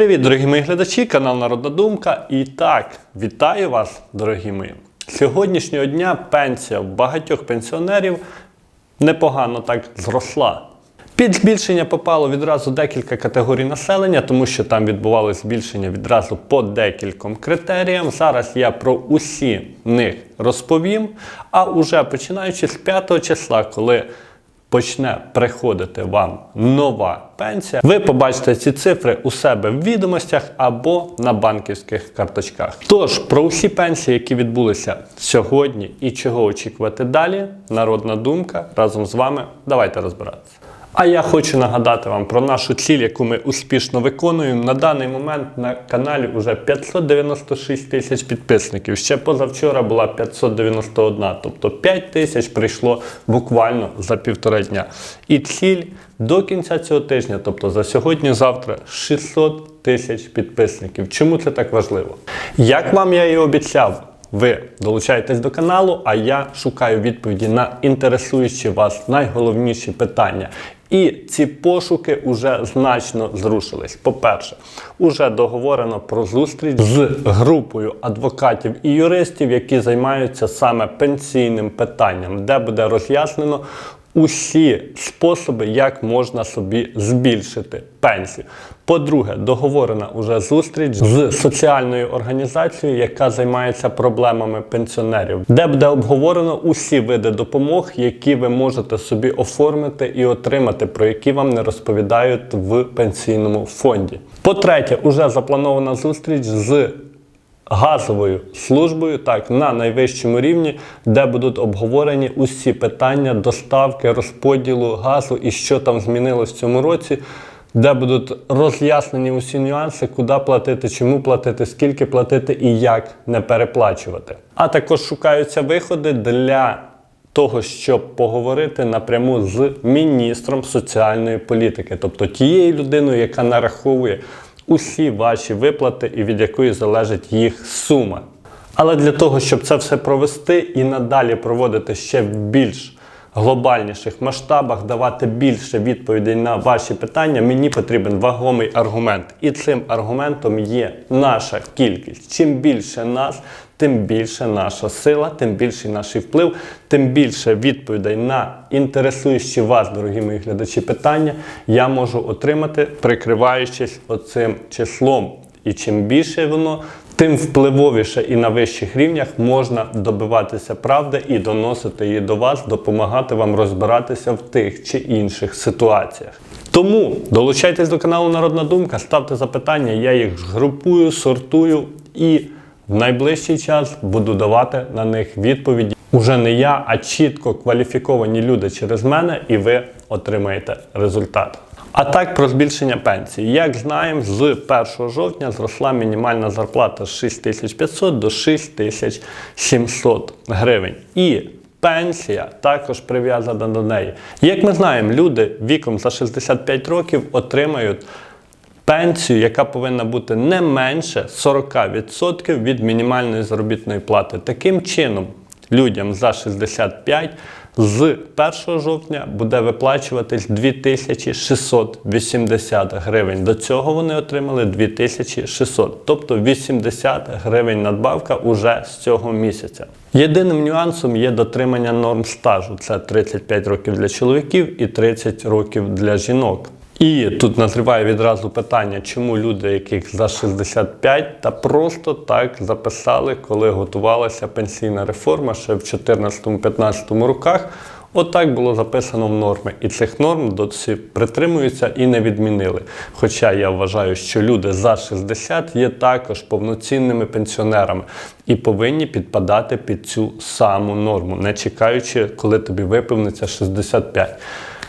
Привіт, дорогі мої глядачі, канал Народна Думка. І так, вітаю вас, дорогі мої. Сьогоднішнього дня пенсія багатьох пенсіонерів непогано так зросла. Під збільшення попало відразу декілька категорій населення, тому що там відбувалося збільшення відразу по декільком критеріям. Зараз я про усі них розповім. А уже починаючи з 5 числа, коли почне приходити вам нова пенсія, ви побачите ці цифри у себе в відомостях або на банківських карточках. Тож про усі пенсії, які відбулися сьогодні і чого очікувати далі, народна думка разом з вами. Давайте розбиратися. А я хочу нагадати вам про нашу ціль, яку ми успішно виконуємо. На даний момент на каналі вже 596 тисяч підписників. Ще позавчора була 591, тобто 5 тисяч прийшло буквально за півтора дня. І ціль до кінця цього тижня, тобто за сьогодні-завтра, 600 тисяч підписників. Чому це так важливо? Як вам я і обіцяв, ви долучаєтесь до каналу, а я шукаю відповіді на інтересуючі вас найголовніші питання. І ці пошуки вже значно зрушились. По-перше, уже договорено про зустріч з групою адвокатів і юристів, які займаються саме пенсійним питанням, де буде роз'яснено усі способи, як можна собі збільшити пенсію. По-друге, договорена уже зустріч з соціальною організацією, яка займається проблемами пенсіонерів, де буде обговорено усі види допомог, які ви можете собі оформити і отримати, про які вам не розповідають в пенсійному фонді. По-третє, уже запланована зустріч з газовою службою, так на найвищому рівні, де будуть обговорені усі питання доставки, розподілу газу і що там змінилось в цьому році. Де будуть роз'яснені усі нюанси, куди платити, чому платити, скільки платити і як не переплачувати. А також шукаються виходи для того, щоб поговорити напряму з міністром соціальної політики, тобто тією людиною, яка нараховує усі ваші виплати і від якої залежить їх сума. Але для того, щоб це все провести і надалі проводити ще в більш глобальніших масштабах, давати більше відповідей на ваші питання, мені потрібен вагомий аргумент. І цим аргументом є наша кількість. Чим більше нас, тим більше наша сила, тим більший наш вплив, тим більше відповідей на інтересуючі вас, дорогі мої глядачі, питання я можу отримати, прикриваючись оцим числом. І чим більше воно, тим впливовіше і на вищих рівнях можна добиватися правди і доносити її до вас, допомагати вам розбиратися в тих чи інших ситуаціях. Тому долучайтесь до каналу Народна Думка, ставте запитання, я їх групую, сортую і в найближчий час буду давати на них відповіді. Уже не я, а чітко кваліфіковані люди через мене, і ви отримаєте результат. А так про збільшення пенсії. Як знаємо, з 1 жовтня зросла мінімальна зарплата з 6500 до 6700 гривень. І пенсія також прив'язана до неї. Як ми знаємо, люди віком за 65 років отримають пенсію, яка повинна бути не менше 40% від мінімальної заробітної плати. Таким чином, людям за 65 з 1 жовтня буде виплачуватись 2680 гривень. До цього вони отримали 2600, тобто 80 гривень надбавка уже з цього місяця. Єдиним нюансом є дотримання норм стажу: це 35 років для чоловіків і 30 років для жінок. І тут назріває відразу питання, чому люди, яких за 65, та просто так записали, коли готувалася пенсійна реформа ще в 2014-2015 роках. Отак було записано в норми. І цих норм досі притримуються і не відмінили. Хоча я вважаю, що люди за 60 є також повноцінними пенсіонерами і повинні підпадати під цю саму норму, не чекаючи, коли тобі виповниться 65.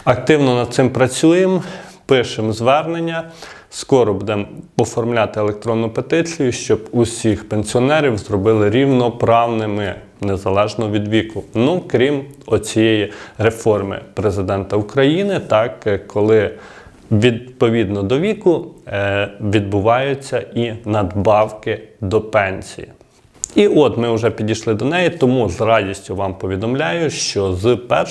Активно над цим працюємо пишемо звернення. Скоро будемо оформляти електронну петицію, щоб усіх пенсіонерів зробили рівноправними незалежно від віку. Ну, крім оцієї реформи президента України, так коли відповідно до віку е, відбуваються і надбавки до пенсії. І от ми вже підійшли до неї, тому з радістю вам повідомляю, що з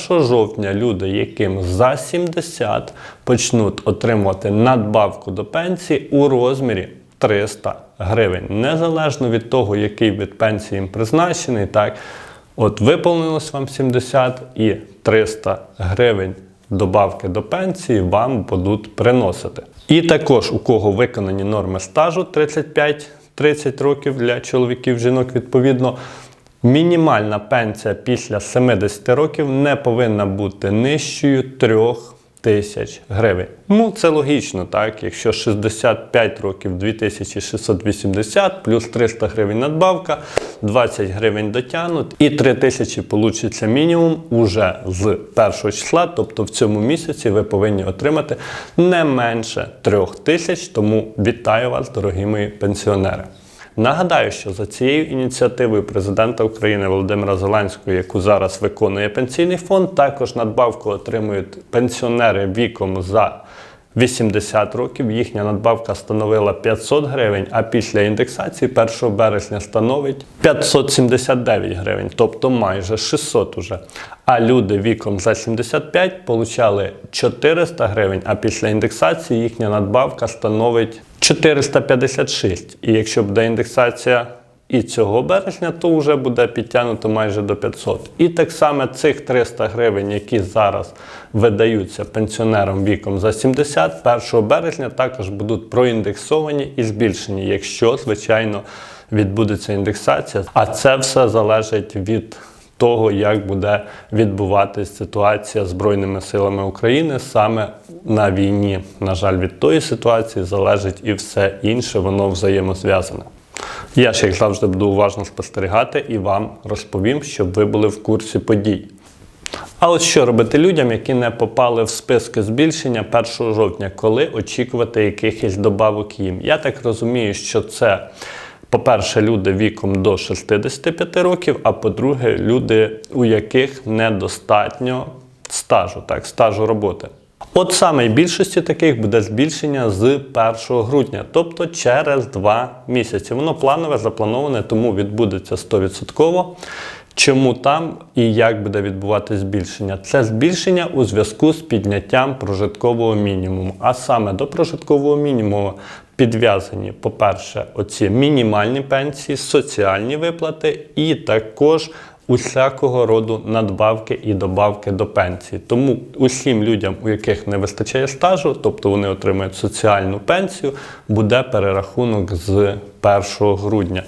1 жовтня люди, яким за 70, почнуть отримувати надбавку до пенсії у розмірі 300 гривень, незалежно від того, який від пенсії їм призначений. Так, от виповнилось вам 70 і 300 гривень добавки до пенсії вам будуть приносити. І також у кого виконані норми стажу 35-30 років для чоловіків, жінок відповідно. Мінімальна пенсія після 70 років не повинна бути нижчою 3 тисяч гривень. Ну, це логічно, так? Якщо 65 років 2680 плюс 300 гривень надбавка, 20 гривень дотягнуть і 3 тисячі получиться мінімум уже з першого числа, тобто в цьому місяці ви повинні отримати не менше 3 тисяч, тому вітаю вас, дорогі мої пенсіонери. Нагадаю, що за цією ініціативою президента України Володимира Зеленського, яку зараз виконує пенсійний фонд, також надбавку отримують пенсіонери віком за 80 років. Їхня надбавка становила 500 гривень, а після індексації 1 березня становить 579 гривень, тобто майже 600 уже. А люди віком за 75 получали 400 гривень, а після індексації їхня надбавка становить 456. І якщо буде індексація і цього березня, то вже буде підтягнуто майже до 500. І так само цих 300 гривень, які зараз видаються пенсіонерам віком за 70, 1 березня також будуть проіндексовані і збільшені, якщо, звичайно, відбудеться індексація. А це все залежить від того, як буде відбуватись ситуація Збройними силами України саме на війні. На жаль, від тої ситуації залежить і все інше, воно взаємозв'язане. Я ж, як завжди, буду уважно спостерігати і вам розповім, щоб ви були в курсі подій. А от що робити людям, які не попали в списки збільшення 1 жовтня, коли очікувати якихось добавок їм? Я так розумію, що це, по-перше, люди віком до 65 років, а по-друге, люди, у яких недостатньо стажу, так, стажу роботи. От саме більшості таких буде збільшення з 1 грудня, тобто через 2 місяці. Воно планове, заплановане, тому відбудеться 100%. Чому там і як буде відбуватися збільшення? Це збільшення у зв'язку з підняттям прожиткового мінімуму. А саме до прожиткового мінімуму підв'язані, по-перше, оці мінімальні пенсії, соціальні виплати і також усякого роду надбавки і добавки до пенсії. Тому усім людям, у яких не вистачає стажу, тобто вони отримують соціальну пенсію, буде перерахунок з 1 грудня.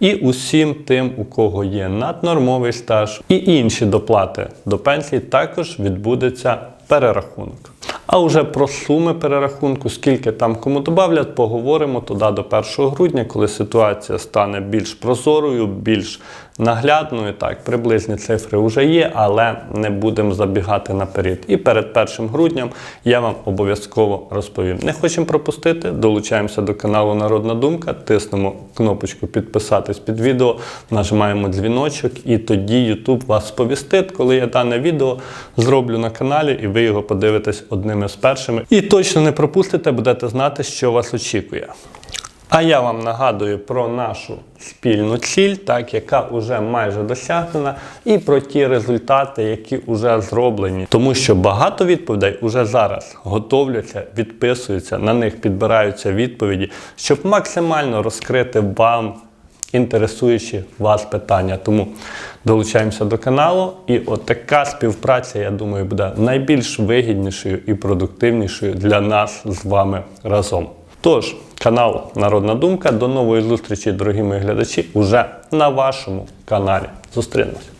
І усім тим, у кого є наднормовий стаж і інші доплати до пенсії, також відбудеться перерахунок. А вже про суми перерахунку, скільки там кому додавлять, поговоримо туди до 1 грудня, коли ситуація стане більш прозорою, більш наглядною. Так, приблизні цифри вже є, але не будемо забігати наперед. І перед 1 грудням я вам обов'язково розповім. Не хочемо пропустити, долучаємося до каналу Народна Думка, тиснемо кнопочку підписатись під відео, нажимаємо дзвіночок, і тоді YouTube вас сповістить, коли я дане відео зроблю на каналі, і ви його подивитесь одними з першими. І точно не пропустите, будете знати, що вас очікує. А я вам нагадую про нашу спільну ціль, так, яка вже майже досягнена, і про ті результати, які вже зроблені. Тому що багато відповідей уже зараз готовляться, відписуються, на них підбираються відповіді, щоб максимально розкрити вам інтересуючі вас питання. Тому долучаємося до каналу, і от співпраця, я думаю, буде найбільш вигіднішою і продуктивнішою для нас з вами разом. Тож, канал Народна Думка. До нової зустрічі, дорогі мої глядачі, уже на вашому каналі. Зустрінемось.